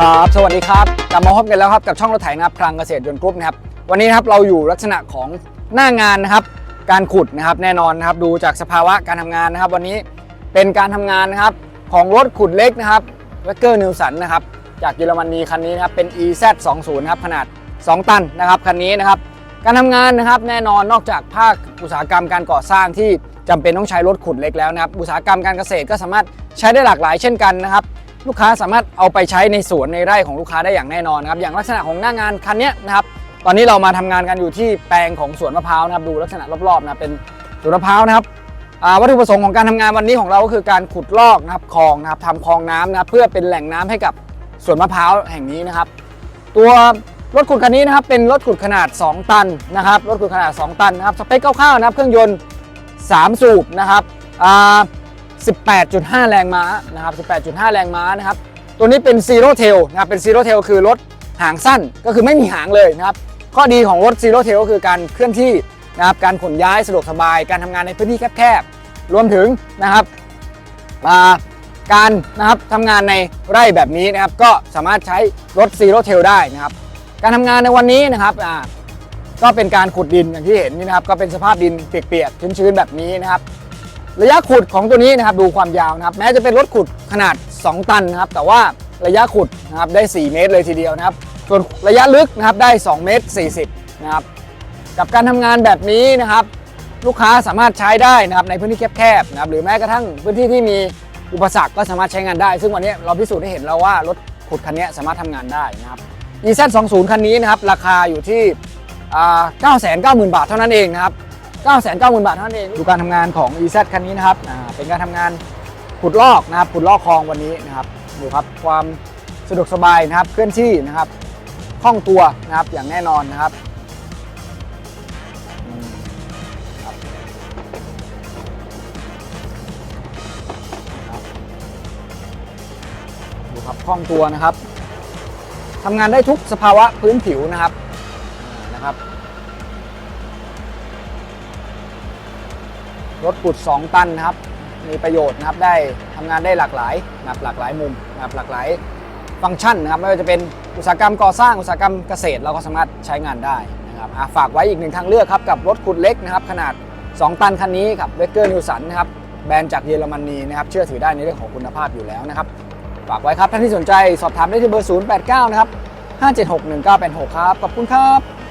ครับ สวัสดีครับกลับมาพบกันแล้วครับกับช่องรถไถนะครับพลังเกษตรยนต์กรุ๊ปนะครับ วันนี้นะครับเราอยู่ลักษณะของหน้างานนะครับ การขุดนะครับแน่นอนนะครับดูจากสภาวะการทำงานนะครับ วันนี้เป็นการทำงานนะครับของรถขุดเล็กนะครับเวเกอร์นิวสันนะครับจากเยอรมนีคันนี้นะครับเป็น EZ20 นะครับขนาด 2 ตันนะครับคันนี้นะครับ การทำงานนะครับแน่นอนนอกจากภาคอุตสาหกรรมการก่อสร้างที่จำเป็นต้องใช้รถขุดเล็กแล้วนะครับ อุตสาหกรรมการเกษตรก็สามารถใช้ได้หลากหลายเช่นกันนะครับ ลูกค้าสามารถเอาไปใช้ในสวนในไร่ของลูกค้าได้อย่างแน่นอนนะครับอย่างลักษณะของหน้างานคันนี้นะครับตอนนี้เรามาทำงานกันอยู่ที่แปลงของสวนมะพร้าวนะครับดูลักษณะรอบๆนะเป็นสวนมะพร้าวนะครับวัตถุประสงค์ของการทำงานวันนี้ของเราก็คือการขุดลอกนะครับคลองนะครับทำคลองน้ำนะครับเพื่อเป็นแหล่งน้ำให้กับสวนมะพร้าวแห่งนี้นะครับ ตัวรถขุดคันนี้นะครับเป็นรถขุดขนาด 2 ตันนะครับรถขุดขนาด 2 ตันนะครับสเปคคร่าวๆนะครับเครื่องยนต์ 3 สูบนะครับอ่า 18.5 แรงม้านะครับ 18.5 แรงม้านะครับ ตัวนี้เป็นซีโร่เทลนะครับ เป็นซีโร่เทลคือรถหางสั้นก็คือไม่มีหางเลยนะครับ ข้อดีของรถซีโร่เทลก็คือการเคลื่อนที่นะครับ การขนย้ายสะดวกสบาย การทำงานในพื้นที่แคบๆ รวมถึงนะครับาการนะครับทำงานในไร่แบบนี้นะครับ ก็สามารถใช้รถซีโร่เทลได้นะครับ การทำงานในวันนี้นะครับก็เป็นการขุดดินอย่างที่เห็นนี่นะครับ ก็เป็นสภาพดินเปียกๆชื้นๆแบบนี้นะครับ ระยะขุดของตัวนี้นะครับดูความยาวนะครับ แม้จะเป็นรถขุดขนาด 2 ตันนะครับ แต่ว่าระยะขุดนะครับได้ 4 เมตรเลยทีเดียวนะครับ ส่วนระยะลึกนะครับได้ 2 เมตร 40 นะครับ กับการทำงานแบบนี้นะครับ ลูกค้าสามารถใช้ได้นะครับในพื้นที่แคบๆนะครับหรือแม้กระทั่งพื้นที่ที่มีอุปสรรคก็สามารถใช้งานได้ ซึ่งวันนี้เราพิสูจน์ให้เห็นแล้วว่ารถขุดคันนี้สามารถทำงานได้นะครับ EZ20 คันนี้นะครับราคาอยู่ที่อ่า990,000 บาทเท่านั้นเองนะครับ 990,000 บาทเท่านั้นเอง ดูการทำงานของ EZ คันนี้นะครับอ่าเป็นการทำงานขุดลอกนะครับขุดลอกคลองวันนี้นะครับดูครับความสะดวกสบายนะครับเคลื่อนที่นะครับคล่องตัวนะครับอย่างแน่นอนนะครับอืมครับครับดูครับคล่องตัวนะครับทำงานได้ทุกสภาวะพื้นผิวนะครับอ่านะครับ รถขุด 2 ตันนะครับ มีประโยชน์นะครับได้ทำงานได้หลากหลายนะครับหลากหลายมุมนะครับหลากหลายฟังก์ชันนะครับไม่ว่าจะเป็นอุตสาหกรรมก่อสร้างอุตสาหกรรมเกษตรเราก็สามารถใช้งานได้นะครับฝากไว้อีกหนึ่งทางเลือกครับกับรถขุดเล็กนะครับขนาด 2 ตันคันนี้ครับเวเกอร์นิวสันนะครับแบรนด์จากเยอรมนีนะครับเชื่อถือได้ในเรื่องของคุณภาพอยู่แล้วนะครับฝากไว้ครับท่านที่สนใจสอบถามได้ที่เบอร์ 089 นะครับ 5761986 ครับ ขอบคุณครับ